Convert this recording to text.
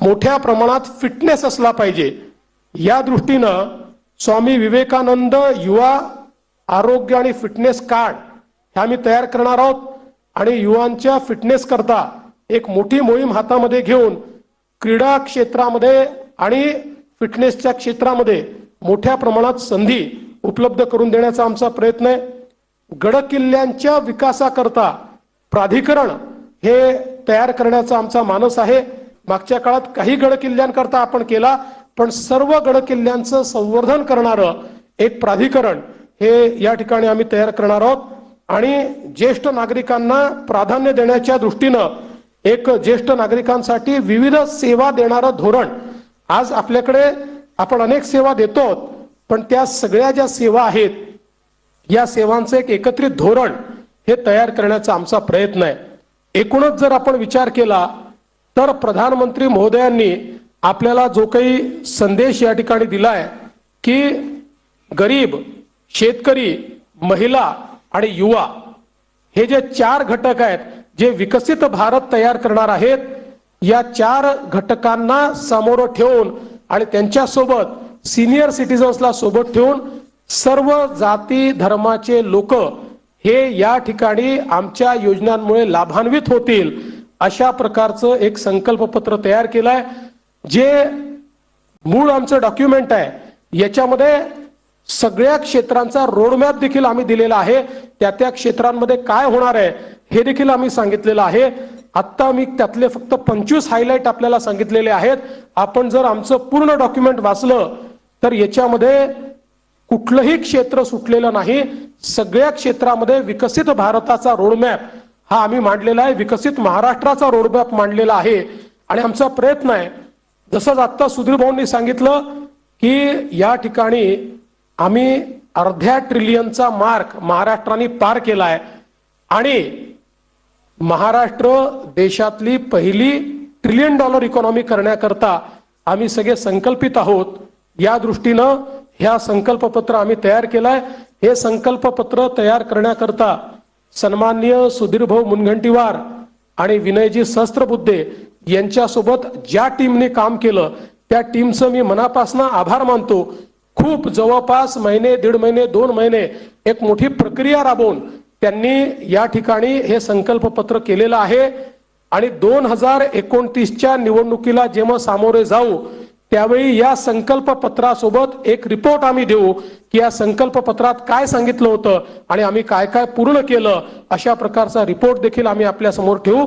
मोठ्या प्रमाणात फिटनेस असला पाहिजे. या दृष्टीनं स्वामी विवेकानंद युवा आरोग्य आणि फिटनेस कार्ड ह्या आम्ही तयार करणार आहोत. आणि युवांच्या फिटनेस करता एक मोठी मोहीम हातामध्ये घेऊन क्रीडा क्षेत्रामध्ये आणि फिटनेसच्या क्षेत्रामध्ये मोठ्या प्रमाणात संधी उपलब्ध करून देण्याचा आमचा प्रयत्न आहे. गडकिल्ल्यांच्या विकासाकरता प्राधिकरण हे तयार करण्याचा आमचा मानस आहे. मागच्या काळात काही गडकिल्ल्यांकरता आपण केला पण सर्व गडकिल्ल्यांचं संवर्धन करणारं एक प्राधिकरण हे या ठिकाणी आम्ही तयार करणार आहोत. आणि ज्येष्ठ नागरिकांना प्राधान्य देण्याच्या दृष्टीनं एक ज्येष्ठ नागरिकांसाठी विविध सेवा देणारं धोरण. आज आपल्याकडे आपण अनेक सेवा देतो पण त्या सगळ्या ज्या सेवा आहेत या सेवांचं एक एकत्रित धोरण हे तयार करण्याचा आमचा प्रयत्न आहे. एकूणच जर आपण विचार केला तर प्रधानमंत्री महोदयांनी आपल्याला जो काही संदेश या ठिकाणी दिलाय की गरीब शेतकरी महिला आणि युवा हे जे चार घटक आहेत जे विकसित भारत तयार करणार आहेत या चार घटकांना समोर ठेवून आणि त्यांच्यासोबत सिनियर सिटीजन्सला सोबत ठेवून सर्व जाती धर्माचे लोक हे या ठिकाणी आमच्या योजनांमुळे लाभान्वित होतील. अशा प्रकारचं एक संकल्पपत्र तयार केलंय जे मूळ आमचं डॉक्युमेंट आहे. याच्यामध्ये सगळ्या क्षेत्रांचा रोडमॅप देखील आम्ही दिलेला आहे. त्या त्या क्षेत्रांमध्ये काय होणार आहे हे देखील आम्ही सांगितलेलं आहे. आत्ता मी त्यातले फक्त पंचवीस हायलाईट आपल्याला सांगितलेले आहेत. आपण जर आमचं पूर्ण डॉक्युमेंट वाचलं तर याच्यामध्ये कुठलंही क्षेत्र सुटलेलं नाही. सगळ्या क्षेत्रामध्ये विकसित भारताचा रोडमॅप हा आम्ही मांडलेला आहे. विकसित महाराष्ट्राचा रोडमॅप मांडलेला आहे. आणि आमचा प्रयत्न आहे. जसंच आत्ता सुधीर भाऊंनी सांगितलं की या ठिकाणी आम्ही अर्ध्या ट्रिलियनचा मार्क महाराष्ट्राने पार केला आहे आणि महाराष्ट्र देशातली पहिली ट्रिलियन डॉलर इकॉनॉमी करण्याकरता आम्ही सगळे संकल्पित आहोत. या दृष्टीनं ह्या संकल्पपत्र आम्ही तयार केलाय. हे संकल्पपत्र तयार करण्याकरता सन्माननीय सुधीरभाऊ मुनगंटीवार आणि विनयजी सहस्त्रबुद्धे यांच्यासोबत ज्या टीमने काम केलं त्या टीमचं मी मनापासून आभार मानतो. खूप जवळपास महिने दीड महिने दोन महिने एक मोठी प्रक्रिया राबवून त्यांनी या ठिकाणी हे संकल्पपत्र केलेलं आहे. आणि दोन हजार एकोणतीसच्या निवडणुकीला जेव्हा सामोरे जाऊ त्यावेळी या संकल्पपत्रासोबत एक रिपोर्ट आम्ही देऊ की या संकल्प पत्रात काय सांगितलं होतं आणि आम्ही काय काय पूर्ण केलं अशा प्रकारचा रिपोर्ट देखील आम्ही आपल्यासमोर ठेवू.